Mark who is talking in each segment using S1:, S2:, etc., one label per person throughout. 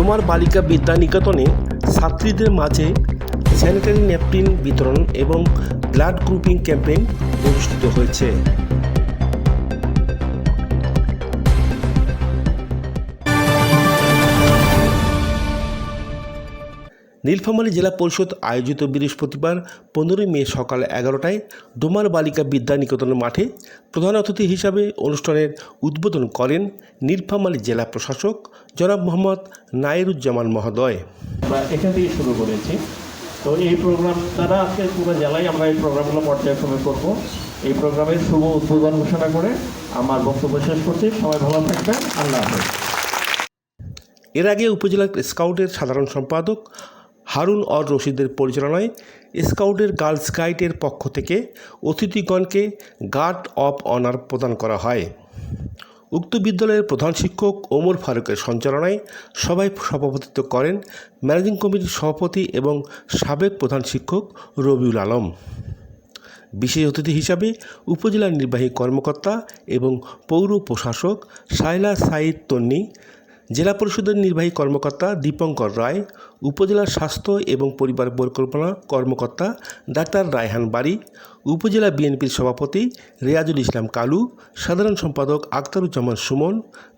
S1: ডোমার বালিকা বিদ্যা নিকেতনে ছাত্রীদের মাঝে স্যানিটারি ন্যাপকিন বিতরণ এবং ব্লাড গ্রুপিং ক্যাম্পেইন অনুষ্ঠিত হয়েছে। নীলফামারী জেলা পরিষদ আয়োজিত বৃহস্পতিবার পনেরোই মে সকাল এগারোটায় ডোমার বালিকা বিদ্যা নিকেতন মাঠে প্রধান অতিথি হিসাবে অনুষ্ঠানের উদ্বোধন করেন নীলফামারী জেলা প্রশাসক জনাব মোহাম্মদ নাইরুজ্জামান মহোদয়।
S2: এখান থেকে শুরু করেছি। তো এই প্রোগ্রাম দ্বারা আজকে পুরো জেলায় আমরা এই প্রোগ্রামগুলো পর্যায়ক্রমে করব। এই প্রোগ্রামের শুভ উদ্বোধন ঘোষণা করে আমার বক্তব্য শেষ করছি। সবাই ভালো থাকবেন। আল্লাহ হাফেজ।
S1: এর আগে উপজেলা স্কাউটের সাধারণ সম্পাদক হারুন অর রশিদের পরিচালনায় স্কাউটের গার্লস গাইডের পক্ষ থেকে অতিথিগণকে গার্ড অফ অনার প্রদান করা হয়। উক্ত বিদ্যালয়ের প্রধান শিক্ষক ওমর ফারুকের সঞ্চালনায় সবাই সভাপতিত্ব করেন ম্যানেজিং কমিটির সভাপতি এবং সাবেক প্রধান শিক্ষক রবিউল আলম। বিশেষ অতিথি হিসাবে উপজেলা নির্বাহী কর্মকর্তা এবং পৌর প্রশাসক শাইলা সাইদ তন্নি জেলা পরিষদের নির্বাহী কর্মকর্তা দীপঙ্কর রায়, উপজেলার স্বাস্থ্য এবং পরিবার পরিকল্পনা কর্মকর্তা ডাক্তার রায়হান বাড়ি, উপজেলা বিএনপির সভাপতি রেয়াজুল ইসলাম কালু, সাধারণ সম্পাদক আখতারুজ্জামান সুমন,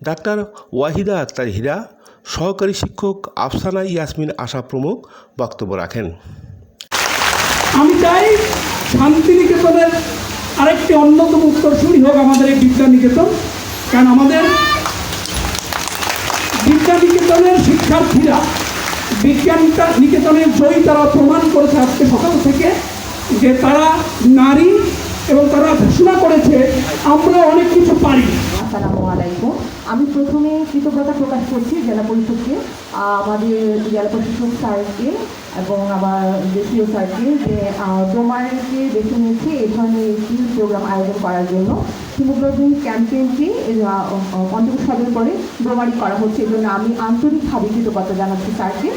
S1: ডাক্তার ওয়াহিদা আক্তার হীরা, সহকারী শিক্ষক আফসানা ইয়াসমিন আশা প্রমুখ বক্তব্য রাখেন।
S3: আমি চাই শান্তিনিকেতনের আরেকটি অন্যতম উত্তরসূরি হোক আমাদের এই বিদ্যা নিকেতন কারণ আমাদের নিকেতনের শিক্ষার্থীরা বিজ্ঞানটা নিকেতনের জয়ী তারা প্রমাণ করেছে আজকে সকাল থেকে যে তারা নারী এবং তারা ঘোষণা করেছে আমরা অনেক কিছু পারি।
S4: আমি প্রথমে কৃতজ্ঞতা প্রকাশ করছি জেলা পরিষদকে আমাদের জেলা প্রশাসক স্যারকে এবং আমার দেশীয় স্যারকে যে আহ, ডোমারকে বেছে নিয়েছে এই ধরনের একটি প্রোগ্রাম আয়োজন করার জন্য। হিমোগ্লোবিন ক্যাম্পেইনটি আহ, পঞ্চমসালের পরে ডোমারি করা হচ্ছে। এই জন্য আমি আন্তরিকভাবে কৃতজ্ঞতা জানাচ্ছি স্যারকে।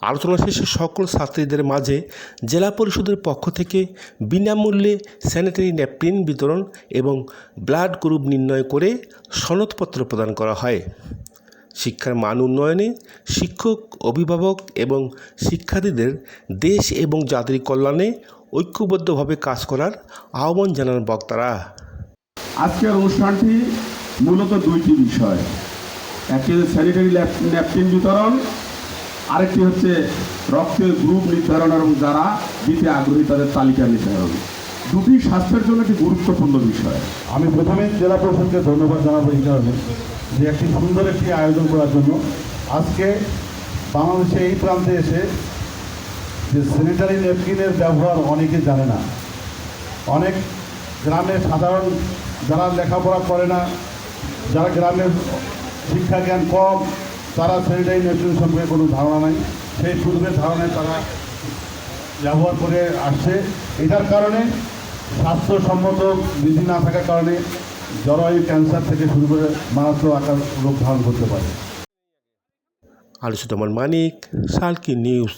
S1: আলোচনা শেষে সকল ছাত্রীদের মাঝে জেলা পরিষদের পক্ষ থেকে বিনামূল্যে স্যানিটারি ন্যাপকিন বিতরণ এবং ব্লাড গ্রুপ নির্ণয় করে সনদপত্র প্রদান করা হয়। শিক্ষার মান উন্নয়নে শিক্ষক, অভিভাবক এবং শিক্ষার্থীদের দেশ এবং জাতির কল্যাণে ঐক্যবদ্ধভাবে কাজ করার আহ্বান জানান বক্তারা।
S5: আজকের অনুষ্ঠানটি মূলত দুইটি বিষয়। একটি স্যানিটারি ন্যাপকিন বিতরণ আরেকটি হচ্ছে রক্তের গ্রুপ নির্ধারণ এবং যারা দিতে আগ্রহী তাদের তালিকা নির্ধারণ। দুটি স্বাস্থ্যের জন্য একটি গুরুত্বপূর্ণ বিষয়।
S6: আমি প্রথমে জেলা প্রশাসনকে ধন্যবাদ জানাব এই কারণে যে একটি সুন্দর একটি আয়োজন করার জন্য আজকে বাংলাদেশে এই প্রান্তে এসে যে স্যানিটারি ন্যাপকিনের ব্যবহার অনেকে জানে না। অনেক গ্রামে সাধারণ যারা লেখাপড়া করে না, যারা গ্রামের শিক্ষা জ্ঞান কম তারা স্যানিটারি ন্যাপকিন সম্পর্কে কোনো ধারণা নাই। সেই পূর্বের ধারণায় তারা ব্যবহার করে আসছে। এটার কারণে স্বাস্থ্যসম্মত বিধি না থাকার কারণে জরায়ু ক্যান্সার থেকে শুরু করে মারাত্মক আকার রোগ ধারণ করতে পারে।
S1: আলোচিত মানিক, সালকি নিউজ।